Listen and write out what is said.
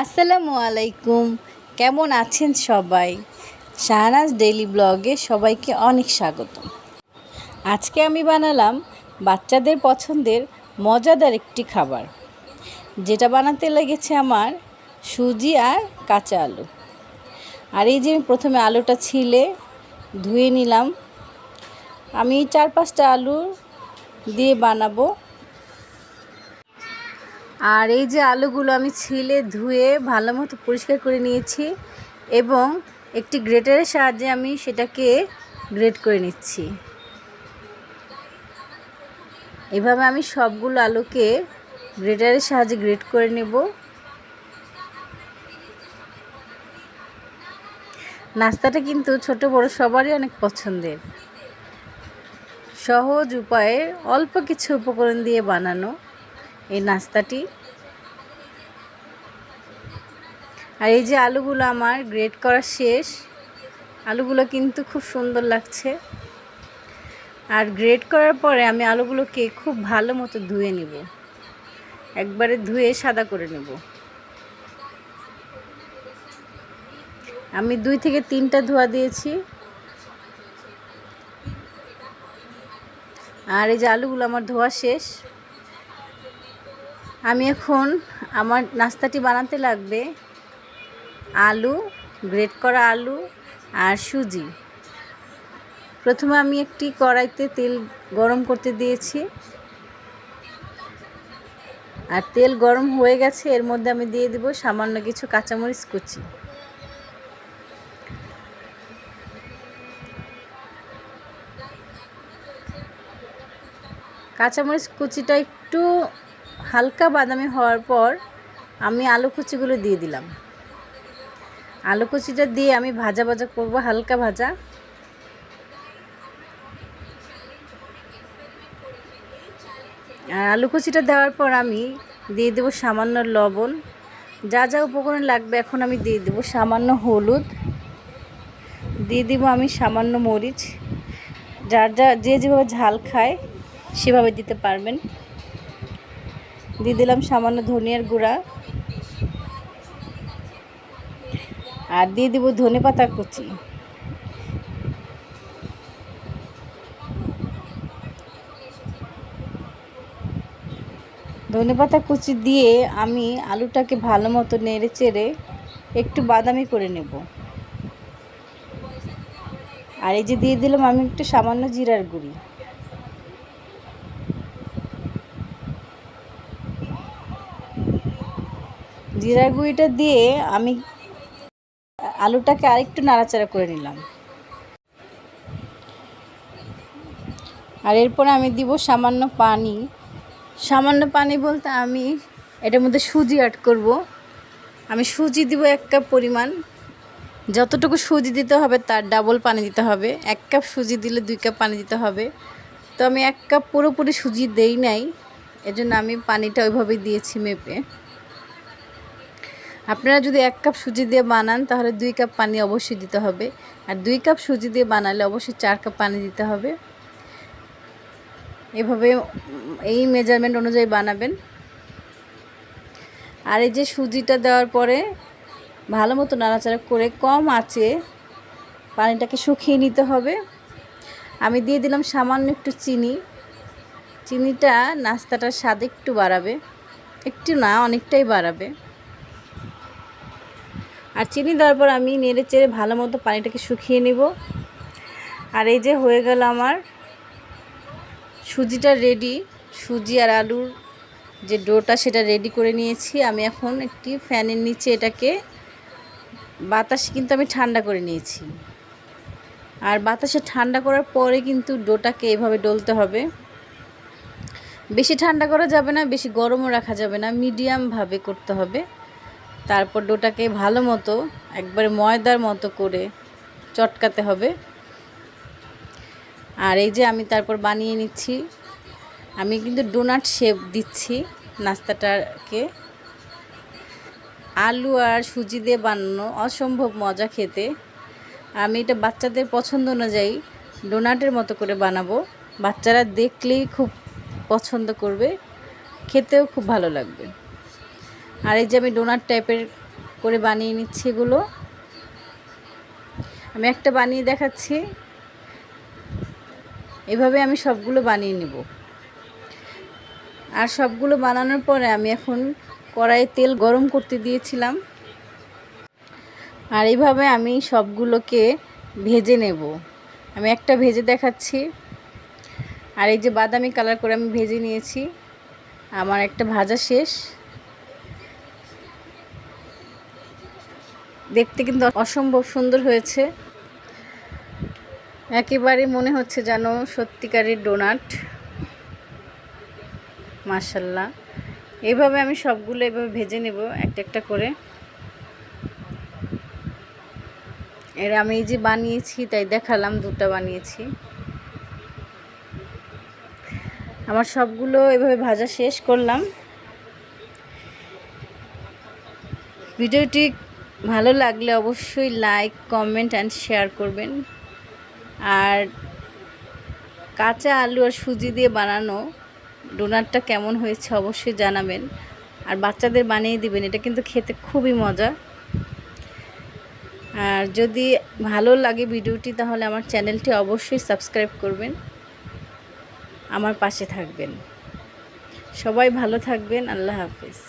আসসালামু আলাইকুম। কেমন আছেন সবাই? শাহনাজ ডেইলি ব্লগে সবাইকে অনেক স্বাগত আজকে আমি বানালাম বাচ্চাদের পছন্দের মজাদার একটি খাবার, যেটা বানাতে লেগেছে আমার সুজি আর কাঁচা আলু। আর এই যে আমি প্রথমে আলুটা ছিলে, ধুয়ে নিলাম। আমি চার পাঁচটা আলু দিয়ে বানাবো। আর এই যে আলুগুলো আমি ছিলে ধুয়ে ভালো মতো পরিষ্কার করে নিয়েছি এবং একটি গ্রেটারের সাহায্যে আমি সেটাকে গ্রেট করে নিচ্ছি। এভাবে আমি সবগুলো আলুকে গ্রেটারের সাহায্যে গ্রেট করে নেব। নাস্তাটা কিন্তু ছোট, বড় সবারই অনেক পছন্দের। সহজ উপায়ে অল্প কিছু উপকরণ দিয়ে বানানো। এই নাস্তাটি। আর এই যে আলুগুলো আমার গ্রেট করা শেষ, আলুগুলো কিন্তু খুব সুন্দর লাগছে। আর গ্রেট করার পরে আমি আলুগুলোকে খুব ভালো মতো ধুয়ে নিব। একবারে ধুয়ে সাদা করে নেব। আমি দুই থেকে তিনটা ধোয়া দিয়েছি। আর এই যে আলুগুলো আমার ধোয়া শেষ। আমি এখন আমার নাস্তাটি বানাতে লাগবে আলু, গ্রেট করা আলু আর সুজি। প্রথমে আমি একটি কড়াইতে তেল গরম করতে দিয়েছি। আর তেল গরম হয়ে গেছে, এর মধ্যে আমি দিয়ে দিব সামান্য কিছু কাঁচামরিচ কুচি। কাঁচামরিচ কুচিটা একটু হালকা বাদামি হওয়ার পর আমি আলু কুচিগুলো দিয়ে দিলাম। আলু কুচিটা দিয়ে আমি ভাজা ভাজা করব, হালকা ভাজা। আর আলু কুচিটা দেওয়ার পর আমি দিয়ে দেবো সামান্য লবণ। যা যা উপকরণ লাগবে এখন আমি দিয়ে দেবো সামান্য হলুদ। দিয়ে দিব আমি সামান্য মরিচ। যার যা, যে যেভাবে ঝাল খায় সেভাবে দিতে পারবেন। দিয়ে দিলাম সামান্য ধনিয়ার গুঁড়া। আর দিয়ে দিব ধনে পাতা কুচি। ধনে পাতা কুচি দিয়ে আমি আলুটাকে ভালো মতো নেড়ে চেড়ে একটু বাদামি করে নেব। আর এই যে দিয়ে দিলাম আমি একটু সামান্য জিরার গুঁড়ি। জিরার গুঁড়িটা দিয়ে আমি আলুটাকে আরেকটু নাড়াচাড়া করে নিলাম। আর এরপরে আমি দিব সামান্য পানি। সামান্য পানি বলতে আমি এটার মধ্যে সুজি অ্যাড করব। আমি সুজি দিব এক কাপ পরিমাণ। যতটুকু সুজি দিতে হবে তার ডাবল পানি দিতে হবে। এক কাপ সুজি দিলে দুই কাপ পানি দিতে হবে। তো আমি এক কাপ পুরোপুরি সুজি দেই নাই। এজন্য আমি পানিটা ওইভাবেই দিয়েছি মেপে। আপনারা যদি এক কাপ সুজি দিয়ে বানান, তাহলে দুই কাপ পানি অবশ্যই দিতে হবে। আর দুই কাপ সুজি দিয়ে বানালে অবশ্যই চার কাপ পানি দিতে হবে। এভাবে এই মেজারমেন্ট অনুযায়ী বানাবেন। আর এই যে সুজিটা দেওয়ার পরে ভালো মতো নাড়াচাড়া করে কম আঁচে পানিটাকে শুকিয়ে নিতে হবে। আমি দিয়ে দিলাম সামান্য একটু চিনি। চিনিটা নাস্তাটার স্বাদ একটু বাড়াবে। একটু না, অনেকটাই বাড়াবে। আর চিনি দেওয়ার পর আমি নেড়ে চেড়ে ভালো মতো পানিটাকে শুকিয়ে নেব। আর এই যে হয়ে গেল আমার সুজিটা রেডি সুজি আর আলুর যে ডোটা সেটা রেডি করে নিয়েছি। আমি এখন একটি ফ্যানের নিচে এটাকে, বাতাস কিন্তু আমি ঠান্ডা করে নিয়েছি। আর বাতাসে ঠান্ডা করার পরে কিন্তু ডোটাকে এভাবে ডলতে হবে। বেশি ঠান্ডা করা যাবে না, বেশি গরমও রাখা যাবে না মিডিয়ামভাবে করতে হবে। তারপর ডোটাকে ভালো মতো, একবারে ময়দার মতো করে চটকাতে হবে। আর এই যে আমি তারপর বানিয়ে নিচ্ছি, আমি কিন্তু ডোনাট শেপ দিচ্ছি নাস্তাটাকে। আলু আর সুজি দিয়ে বানানো অসম্ভব মজা খেতে। আমি এটা বাচ্চাদের পছন্দ অনুযায়ী ডোনাটের মতো করে বানাবো। বাচ্চারা দেখলেই খুব পছন্দ করবে, খেতেও খুব ভালো লাগবে। আর এই যে আমি ডোনার টাইপের করে বানিয়ে নিচ্ছি এগুলো। আমি একটা বানিয়ে দেখাচ্ছি। এভাবে আমি সবগুলো বানিয়ে নেব। আর সবগুলো বানানোর পরে আমি এখন কড়াইয়ে তেল গরম করতে দিয়েছিলাম। আর এইভাবে আমি সবগুলোকে ভেজে নেব। আমি একটা ভেজে দেখাচ্ছি। আর এই যে বাদামি কালার করে আমি ভেজে নিয়েছি। আমার একটা ভাজা শেষ। দেখতে কিন্তু অসম্ভব সুন্দর হয়েছে। একেবারে মনে হচ্ছে যেন সত্যিকারের ডোনাট। মার্শাল্লাহ এভাবে আমি সবগুলো এভাবে ভেজে নেব একটা একটা করে। এর আমি এই যে বানিয়েছি, তাই দেখালাম, দুটা বানিয়েছি। আমার সবগুলো এভাবে ভাজা শেষ করলাম। ভিডিওটি ভালো লাগলে অবশ্যই লাইক কমেন্ট অ্যান্ড শেয়ার করবেন। আর কাঁচা আলু আর সুজি দিয়ে বানানো ডোনাটটা কেমন হয়েছে অবশ্যই জানাবেন। আর বাচ্চাদের বানিয়ে দিবেন, এটা কিন্তু খেতে খুবই মজা। আর যদি ভালো লাগে ভিডিওটি, তাহলে আমার চ্যানেলটি অবশ্যই সাবস্ক্রাইব করবেন। আমার পাশে থাকবেন। সবাই ভালো থাকবেন, আল্লাহ হাফিজ।